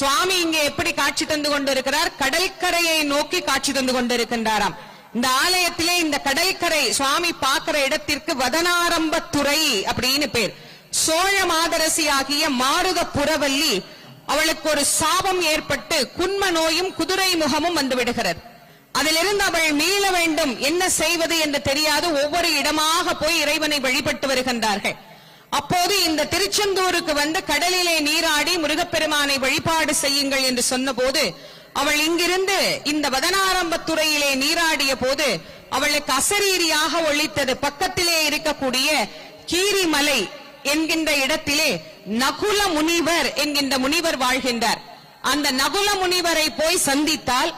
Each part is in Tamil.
சுவாமி இங்கே எப்படி காட்சி தந்து கொண்டிருக்கிறார்? கடற்கரையை நோக்கி காட்சி தந்து கொண்டிருக்கின்றாராம். இந்த ஆலயத்திலே இந்த கடற்கரை சுவாமி பார்க்கிற இடத்திற்கு வதனாரம்பத்துறை அப்படின்னு பேர். சோழ மாதரசி ஆகிய மாருத புறவல்லி அவளுக்கு ஒரு சாபம் ஏற்பட்டு குன்ம நோயும் குதிரை முகமும் வந்து விடுகிறது. அதிலிருந்து அவள் மீள வேண்டும் என்ன செய்வது என்று தெரியாது. ஒவ்வொரு இடமாக போய் இறைவனை வழிபட்டு வருகின்றார்கள். அப்போது இந்த திருச்செந்தூருக்கு வந்து கடலிலே நீராடி முருகப்பெருமானை வழிபாடு செய்யுங்கள் என்று சொன்னபோது அவள் இங்கிருந்து இந்த வதனாரம்பத்துறையிலே நீராடிய போது அவளுக்கு அசரீரியாக ஒழித்தது. பக்கத்திலே இருக்கக்கூடிய கீரிமலை என்கின்ற இடத்திலே நகுல முனிவர் என்கின்ற முனிவர் வாழ்கின்றார். அந்த நகுல முனிவரை போய் சந்தித்தால்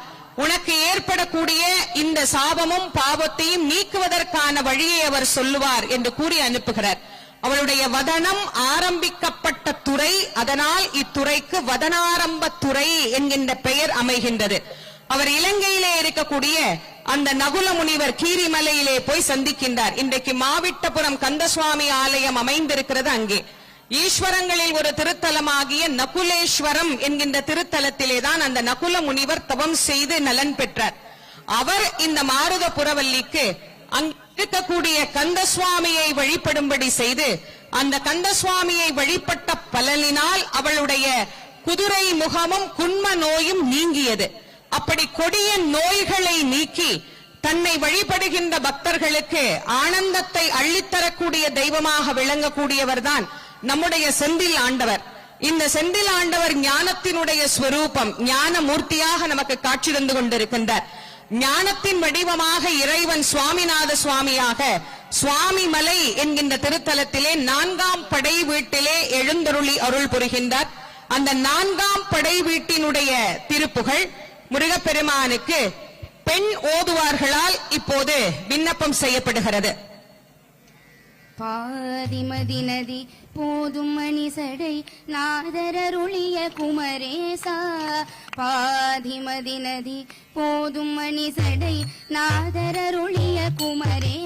உனக்கு ஏற்படக்கூடிய இந்த சாபமும் பாவத்தையும் நீக்குவதற்கான வழியை அவர் சொல்லுவார் என்று கூறி அனுப்புகிறார். அவளுடைய வதனம் ஆரம்பிக்கப்பட்ட துறை அதனால் இத்துறைக்கு வதனாரம்ப துறை என்கின்ற பெயர் அமைகின்றது. அவர் இலங்கையிலே இருக்கக்கூடிய அந்த நகுல முனிவர் கீரிமலையிலே போய் சந்திக்கின்றார். இன்றைக்கு மாவிட்டபுரம் கந்தசுவாமி ஆலயம் அமைந்திருக்கிறது அங்கே. ஈஸ்வரங்களில் ஒரு திருத்தலமாகிய நகுலேஸ்வரம் என்கின்ற திருத்தலத்திலே தான் அந்த நகுல முனிவர் தவம் செய்து நலன் பெற்றார். அவர் இந்த மாருத புறவல்லிக்கு அங்கே இருக்கக்கூடிய கந்தசுவாமியை வழிபடும்படி செய்து அந்த கந்தசுவாமியை வழிபட்ட பலனினால் அவளுடைய குதிரை முகமும் குன்ம நோயும் நீங்கியது. அப்படி கொடிய நோய்களை நீக்கி தன்னை வழிபடுகின்ற பக்தர்களுக்கு ஆனந்தத்தை அள்ளித்தரக்கூடிய தெய்வமாக விளங்கக்கூடியவர் தான் நம்முடைய செந்தில் ஆண்டவர். இந்த செந்தில் ஆண்டவர் ஞானத்தினுடைய ஸ்வரூபம் ஞான மூர்த்தியாக நமக்கு காட்சி தந்து கொண்டிருக்கின்றார். ஞானத்தின் வடிவமாக இறைவன் சுவாமிநாத சுவாமியாக சுவாமி மலை என்கின்ற திருத்தலத்திலே நான்காம் படை வீட்டிலே எழுந்தருளி அருள் புரிகின்றார். அந்த நான்காம் படை வீட்டினுடைய திருப்புகழ் முருகப்பெருமானுக்கு பெண் ஓதுவார்களால் இப்போது விண்ணப்பம் செய்யப்படுகிறது. பாதிமதி நதி போதும் மணிசடை நாதரருளிய குமரேசா. பாதிமதி நதி போதும் மணிசடை நாதரருளிய குமரே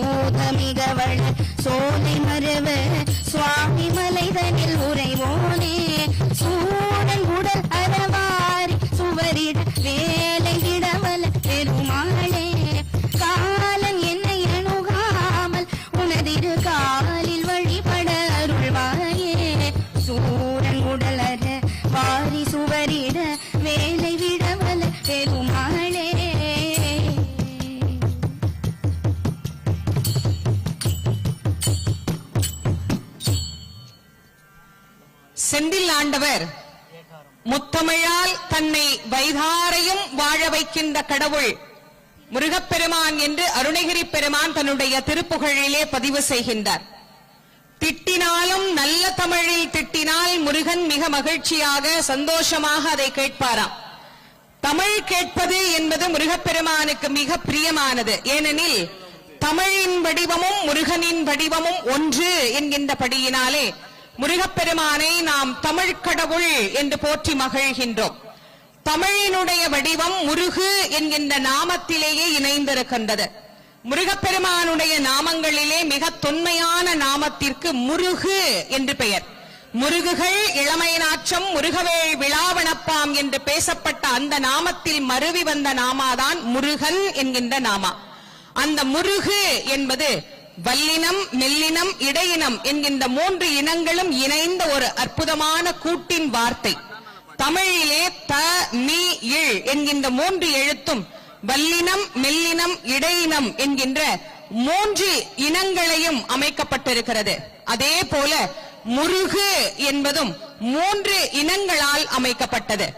சூதமிகவள சோதி மரவ சுவாமி மலைதனில் உரு செந்தில் ஆண்டவர் முத்தமிழால் தன்னை வைகாரையும் வாழ வைக்கின்ற கடவுள் முருகப்பெருமான் என்று அருணகிரி பெருமான் தன்னுடைய திருப்புகழிலே பதிவு செய்கின்றார். திட்டினாலும் நல்ல தமிழில் திட்டினால் முருகன் மிக மகிழ்ச்சியாக சந்தோஷமாக அதை கேட்பாராம். தமிழ் கேட்பது என்பது முருகப்பெருமானுக்கு மிக பிரியமானது. ஏனெனில் தமிழின் வடிவமும் முருகனின் வடிவமும் ஒன்று என்கின்றபடியினாலே முருகப்பெருமானை நாம் தமிழ் கடவுள் என்று போற்றி மகிழ்கின்றோம். தமிழினுடைய வடிவம் முருகு என்கின்ற நாமத்திலேயே இணைந்திருக்கின்றது. முருகப்பெருமானுடைய நாமங்களிலே மிக தொன்மையான நாமத்திற்கு முருகு என்று பெயர். முருகுகள் இளமை நாற்றம் முருகவேள் விழாவணப்பாம் என்று பேசப்பட்ட அந்த நாமத்தில் மருவி வந்த நாமாதான் முருகன் என்கின்ற நாமா. அந்த முருகு என்பது வல்லினம் மெல்லினம் இடையினம் என்கின்ற மூன்று இனங்களும் இணைந்த ஒரு அற்புதமான கூட்டின் வார்த்தை. தமிழிலே த மீ இழ் என்கின்ற மூன்று எழுத்தும் வல்லினம் மெல்லினம் இடையினம் என்கின்ற மூன்று இனங்களையும் அமைக்கப்பட்டிருக்கிறது. அதே போல முருகு என்பதும் மூன்று இனங்களால் அமைக்கப்பட்டது.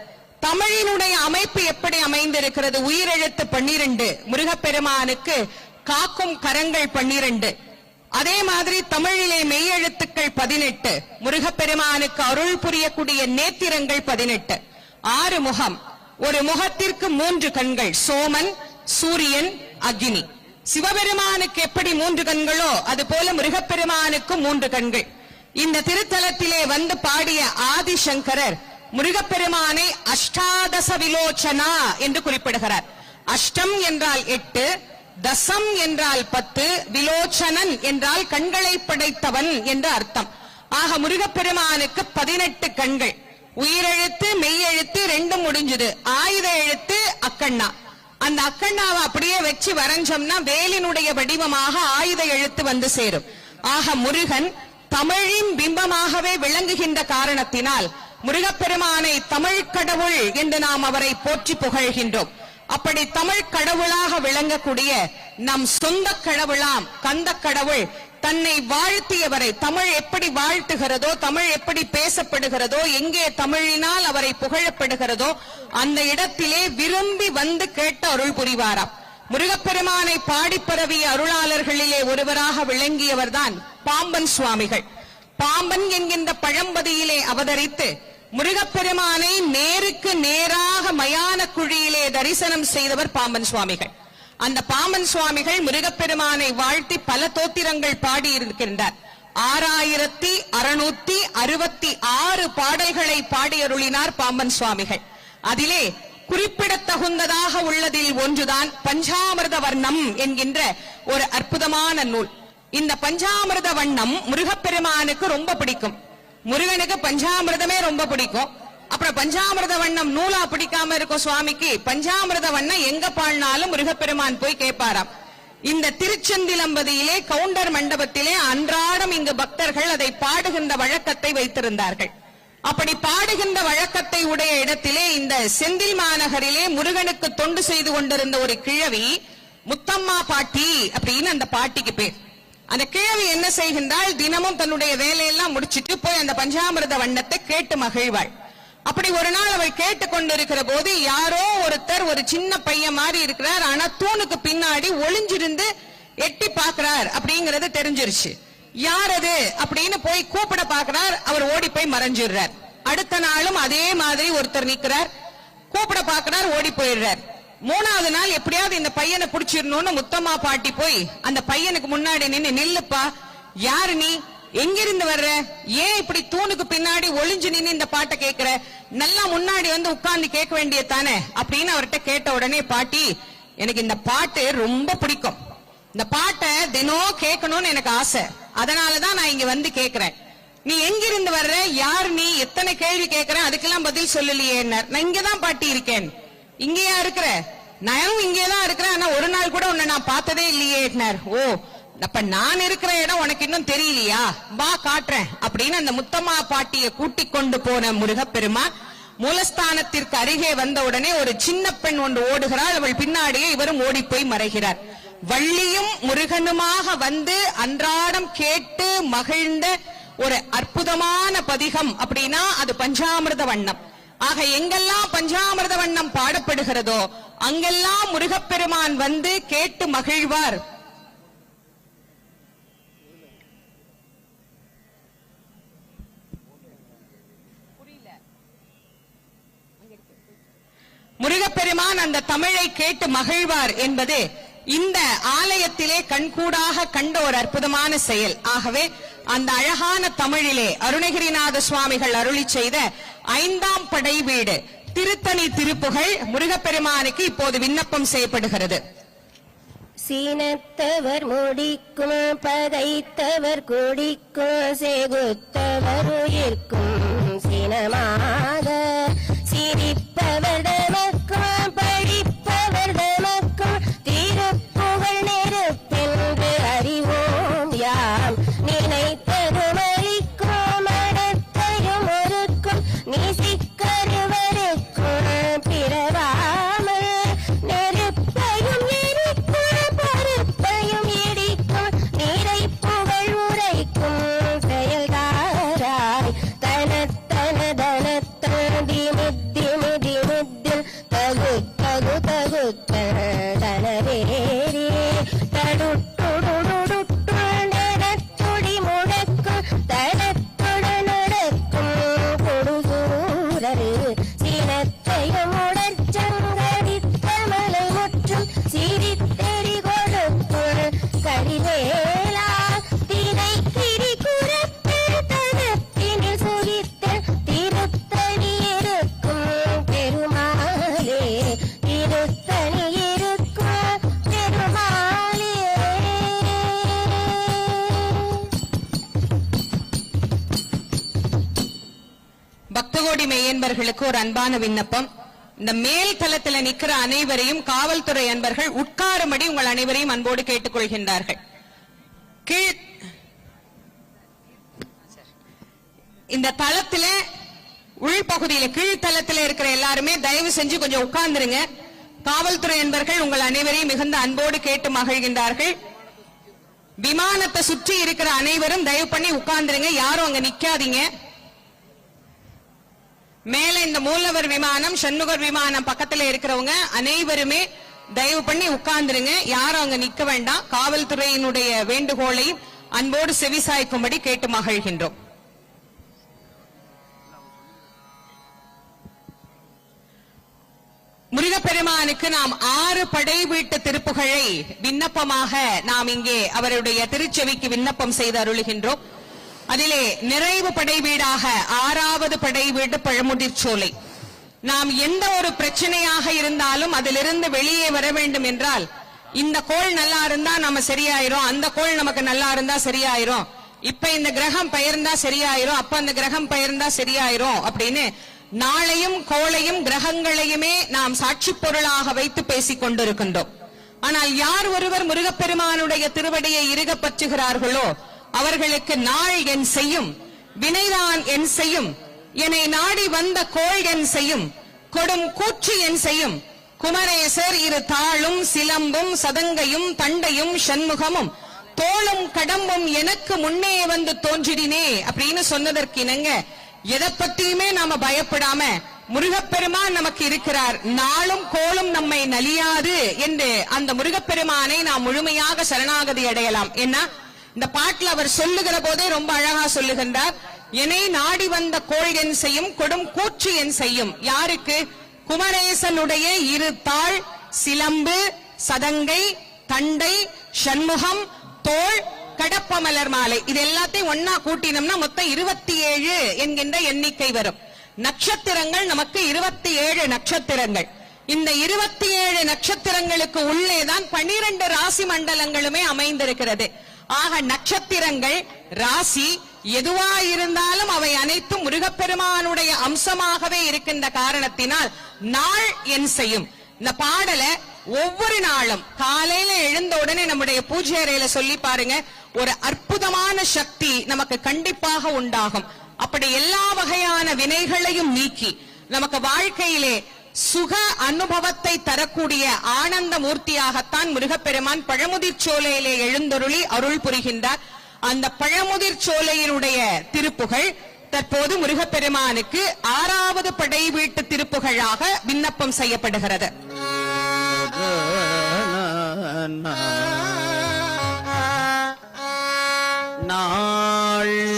தமிழினுடைய அமைப்பு எப்படி அமைந்திருக்கிறது? உயிரெழுத்து பன்னிரண்டு. முருகப்பெருமானுக்கு காக்கும் கரங்கள் பன்னிரண்டு. அதே மாதிரி தமிழிலே மெய்யெழுத்துக்கள் பதினெட்டு. முருகப்பெருமானுக்கு அருள் புரியக்கூடிய நேத்திரங்கள் பதினெட்டு. ஆறு முகம். ஒரு முகத்திற்கு மூன்று கண்கள். சோமன் சூரியன் அக்னி. சிவபெருமானுக்கு எப்படி மூன்று கண்களோ அது போல முருகப்பெருமானுக்கு மூன்று கண்கள். இந்த திருத்தலத்திலே வந்து பாடிய ஆதிசங்கரர் முருகப்பெருமானை அஷ்டாதச விலோச்சனா என்று குறிப்பிடுகிறார். அஷ்டம் என்றால் எட்டு தசம் என்றால் பத்து விலோச்சனன் என்றால் கண்களை படைத்தவன் என்று அர்த்தம். ஆக முருகப்பெருமானுக்கு பதினெட்டு கண்கள். உயிரெழுத்து மெய்யெழுத்து ரெண்டும் முடிஞ்சது. ஆயுத எழுத்து அக்கண்ணா. அந்த அக்கண்ணாவை அப்படியே வச்சு வரைஞ்சோம்னா வேலினுடைய வடிவமாக ஆயுத எழுத்து வந்து சேரும். ஆக முருகன் தமிழின் பிம்பமாகவே விளங்குகின்ற காரணத்தினால் முருகப்பெருமானை தமிழ் கடவுள் என்று நாம் அவரை போற்றி புகழ்கின்றோம். அப்படி தமிழ் கடவுளாக விளங்கக்கூடிய நம் சொந்த கடவுளாம் கந்த கடவுள் தன்னை வாழ்த்தியவரை தமிழ் எப்படி வாழ்த்துகிறதோ தமிழ் எப்படி பேசப்படுகிறதோ எங்கே தமிழினால் அவரை புகழப்படுகிறதோ அந்த இடத்திலே விரும்பி வந்து கேட்டு அருள் புரிவாராம். முருகப்பெருமானை பாடி பரவிய அருளாளர்களிலே ஒருவராக விளங்கியவர்தான் பாம்பன் சுவாமிகள். பாம்பன் என்கின்ற பழம்பதியிலே அவதரித்து முருகப்பெருமானை நேருக்கு நேராக மயான குழியிலே தரிசனம் செய்தவர் பாம்பன் சுவாமிகள். அந்த பாம்பன் சுவாமிகள் முருகப்பெருமானை வாழ்த்தி பல தோத்திரங்கள் பாடியிருக்கின்றார். ஆறாயிரத்தி அறுநூத்தி அறுபத்தி ஆறு பாடல்களை பாடியருளினார் பாம்பன் சுவாமிகள். அதிலே குறிப்பிடத்தகுந்ததாக உள்ளதில் ஒன்றுதான் பஞ்சாமிர்த வர்ணம் என்கின்ற ஒரு அற்புதமான நூல். இந்த பஞ்சாமிர்த வண்ணம் முருகப்பெருமானுக்கு ரொம்ப பிடிக்கும். முருகனுக்கு பஞ்சாமிரதமே ரொம்ப பிடிக்கும். அப்புறம் பஞ்சாமிரத வண்ணம் நூலா பிடிக்காம இருக்கும் சுவாமிக்கு பஞ்சாமிர்த வண்ணம் எங்க பாடினாலும் முருகப்பெருமான் போய் கேட்பாராம். இந்த திருச்செந்திலம்பதியிலே கவுண்டர் மண்டபத்திலே அன்றாடம் இங்கு பக்தர்கள் அதை பாடுகின்ற வழக்கத்தை வைத்திருந்தார்கள். அப்படி பாடுகின்ற வழக்கத்தை உடைய இடத்திலே இந்த செந்தில் மாநகரிலே முருகனுக்கு தொண்டு செய்து கொண்டிருந்த ஒரு கிழவி முத்தம்மா பாட்டி அப்படின்னு அந்த பாட்டிக்கு பேர். அந்த கிழவி என்ன செய்கின்றாள்? தினமும் தன்னுடைய வேலையெல்லாம் முடிச்சிட்டு போய் அந்த பஞ்சாமிரத வண்ணத்தை கேட்டு மகிழ்வாள். அப்படி ஒரு நாள் அவள் கேட்டுக்கொண்டிருக்கிற போது யாரோ ஒருத்தர் ஒரு சின்ன பையன் மாதிரி இருக்கிறார். ஆனா தூணுக்கு பின்னாடி ஒளிஞ்சிருந்து எட்டி பாக்குறார் அப்படிங்கறது தெரிஞ்சிருச்சு. யார் அது? அப்படின்னு போய் கூப்பிட பாக்குறார் அவர் ஓடி போய் மறைஞ்சிடுறார். அடுத்த நாளும் அதே மாதிரி ஒருத்தர் நிக்கிறார் கூப்பிட பாக்குறார் ஓடி போயிடுறார். மூணாவது நாள் எப்படியாவது இந்த பையனை புடிச்சிடணும்னு முத்தம்மா பாட்டி போய் அந்த பையனுக்கு முன்னாடி நின்னு நில்லுப்பா யாரு நீ? எங்கிருந்து வர்ற? ஏன் இப்படி தூணுக்கு பின்னாடி ஒளிஞ்சு நின்னு இந்த பாட்டை கேக்குற? நல்லா முன்னாடி வந்து உட்கார்ந்து கேட்க வேண்டியது தானே? அப்படின்னு அவர்கிட்ட கேட்ட உடனே பாட்டி எனக்கு இந்த பாட்டு ரொம்ப பிடிக்கும். இந்த பாட்டை தினம் கேட்கணும்னு எனக்கு ஆசை. அதனாலதான் நான் இங்க வந்து கேக்குறேன். நீ எங்கிருந்து வர்ற? யார் நீ? எத்தனை கேள்வி கேட்கற அதுக்கெல்லாம் பதில் சொல்லலையே நான் இங்கதான் பாட்டி இருக்கேன். இங்கேயா இருக்கிற? நானும் இங்கேதான் இருக்கிறேன். ஆனா ஒரு நாள் கூட உன்னை நான் பார்த்ததே இல்லையே ஓ அப்ப நான் இருக்கிற இடம் உனக்கு இன்னும் தெரியலையா? வா காட்டுறேன் அப்படின்னு அந்த முத்தம்மா பாட்டிய கூட்டிக் கொண்டு போன முருகப்பெருமான் மூலஸ்தானத்திற்கு அருகே வந்த உடனே ஒரு சின்ன பெண் ஒன்று ஓடுகிறாள். அவள் பின்னாடியே இவரும் ஓடி போய் மறைகிறார். வள்ளியும் முருகனுமாக வந்து அன்றாடம் கேட்டு மகிழ்ந்த ஒரு அற்புதமான பதிகம் அப்படின்னா அது பஞ்சாமிரத வண்ணம். ஆக எங்கெல்லாம் பஞ்சாமிரத வண்ணம் பாடப்படுகிறதோ அங்கெல்லாம் முருகப்பெருமான் வந்து கேட்டு மகிழ்வார். முருகப்பெருமான் அந்த தமிழை கேட்டு மகிழ்வார் என்பது இந்த ஆலயத்திலே கண்கூடாக கண்ட ஒரு அற்புதமான செயல். ஆகவே அந்த அழகான தமிழிலே அருணகிரிநாத சுவாமிகள் அருளி செய்த ஐந்தாம் படை வீடு. திருத்தணி திருப்புகழ் முருகப்பெருமானுக்கு இப்போது விண்ணப்பம் செய்யப்படுகிறது. சீனத்தவர் முடிக்கும் பகைத்தவர் குடிக்கும் செகுத்தவர் உயிர்க்கும் சினமா மெய்யன்பர்களுக்கு ஒரு அன்பான விண்ணப்பம். இந்த மேல் தளத்தில் நிற்கிற அனைவரையும் காவல்துறை அன்பர்கள் உட்காரும்படி உங்கள் அனைவரையும் அன்போடு கேட்டுக்கொள்கின்றார்கள். கீழ் இந்த தளத்துல உள்பகுதியில கீழ்த்தளத்துல இருக்கிற எல்லாருமே தயவு செஞ்சு கொஞ்சம் உட்கார்ந்துருங்க. காவல்துறை அன்பர்கள் உங்கள் அனைவரையும் மிகுந்த அன்போடு கேட்டு மகிழ்கின்றார்கள். விமானத்தை சுற்றி இருக்கிற அனைவரும் தயவு பண்ணி உட்கார்ந்துருங்க. யாரும் அங்க நிக்காதீங்க. மேல இந்த மூலவர் விமானம் சண்முகர் விமானம் பக்கத்துல இருக்கிறவங்க அனைவருமே தயவு பண்ணி உட்கார்ந்துருங்க. யாரும் அங்க நிக்க வேண்டாம். காவல்துறையினுடைய வேண்டுகோளை அன்போடு செவிசாய்க்கும்படி கேட்டு மகிழ்கின்றோம். முருகப்பெருமானுக்கு நாம் ஆறு படை வீட்டு திருப்புகளை விண்ணப்பமாக நாம் இங்கே அவருடைய திருச்செவிக்கு விண்ணப்பம் செய்து அருளுகின்றோம். அதிலே நிறைவு படை வீடாக ஆறாவது படை வீடு பழமுதிர்ச்சோலை நாம் எந்த ஒரு பிரச்சனையாக இருந்தாலும் அதிலிருந்து வெளியே வர வேண்டும் என்றால் இந்த கோள் நல்லா இருந்தா நம்ம சரியாயிரும் அந்த கோள் நமக்கு நல்லா இருந்தா சரியாயிரும். இப்ப இந்த கிரகம் பெயர்ந்தா சரியாயிரும் அப்ப அந்த கிரகம் பெயர்ந்தா சரியாயிரும் அப்படின்னு நாளையும் கோளையும் கிரகங்களையுமே நாம் சாட்சி பொருளாக வைத்து பேசிக் கொண்டிருக்கின்றோம். ஆனால் யார் ஒருவர் முருகப்பெருமானுடைய திருவடியை இறுக பற்றுகிறார்களோ அவர்களுக்கு நாள் என் செய்யும். வினைதான் என் செய்யும். என்னை நாடி வந்த கோள் என் செய்யும். கொடும் கூற்று என் செய்யும். குமரேசர் இரு தாளும் சிலம்பும் சதங்கையும் தண்டையும் சண்முகமும். தோளும் கடம்பும் எனக்கு முன்னே வந்து தோன்றிடினே அப்படின்னு சொன்னதற்கு இணங்க எதை பத்தியுமே நாம பயப்படாம முருகப்பெருமான் நமக்கு இருக்கிறார். நாளும் கோளும் நம்மை நலியாது என்று அந்த முருகப்பெருமானை நாம் முழுமையாக சரணாகதி அடையலாம். என்ன? இந்த பாட்டில் அவர் சொல்லுகிற போதே ரொம்ப அழகா சொல்லுகின்றார் என்னை நாடி வந்த கோள் என் செய்யும் கொடும் கூற்று என் செய்யும். யாருக்கு? குமரேசனுடைய இரு தாள் சிலம்பு சதங்கை தண்டை சண்முகம் தோள் கடப்ப மலர் மாலை. இது எல்லாத்தையும் ஒன்னா கூட்டினோம்னா மொத்தம் இருபத்தி ஏழு என்கின்ற எண்ணிக்கை வரும். நட்சத்திரங்கள் நமக்கு இருபத்தி ஏழு நட்சத்திரங்கள். இந்த இருபத்தி ஏழு நட்சத்திரங்களுக்கு உள்ளேதான் பனிரெண்டு ராசி மண்டலங்களுமே அமைந்திருக்கிறது. ஆக நட்சத்திரங்கள் ராசி எதுவா இருந்தாலும் அவை அனைத்தும் முருகப்பெருமானுடைய அம்சமாகவே இருக்கின்ற காரணத்தினால் நாள் என் செய்யும். இந்த பாடல ஒவ்வொரு நாளும் காலையில எழுந்த உடனே நம்முடைய பூஜை அறையில சொல்லி பாருங்க. ஒரு அற்புதமான சக்தி நமக்கு கண்டிப்பாக உண்டாகும். அப்படி எல்லா வகையான வினைகளையும் நீக்கி நமக்கு வாழ்க்கையிலே சுக அனுபவத்தை தரக்கூடிய ஆனந்த மூர்த்தியாகத்தான் முருகப்பெருமான் பழமுதிர் சோலையிலே எழுந்தருளி அருள் புரிகின்றார். அந்த பழமுதிர் சோலையினுடைய திருப்புகள் தற்போது முருகப்பெருமானுக்கு ஆறாவது படை வீட்டு திருப்புகழாக விண்ணப்பம் செய்யப்படுகிறது. நாள்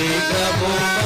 Gabriel.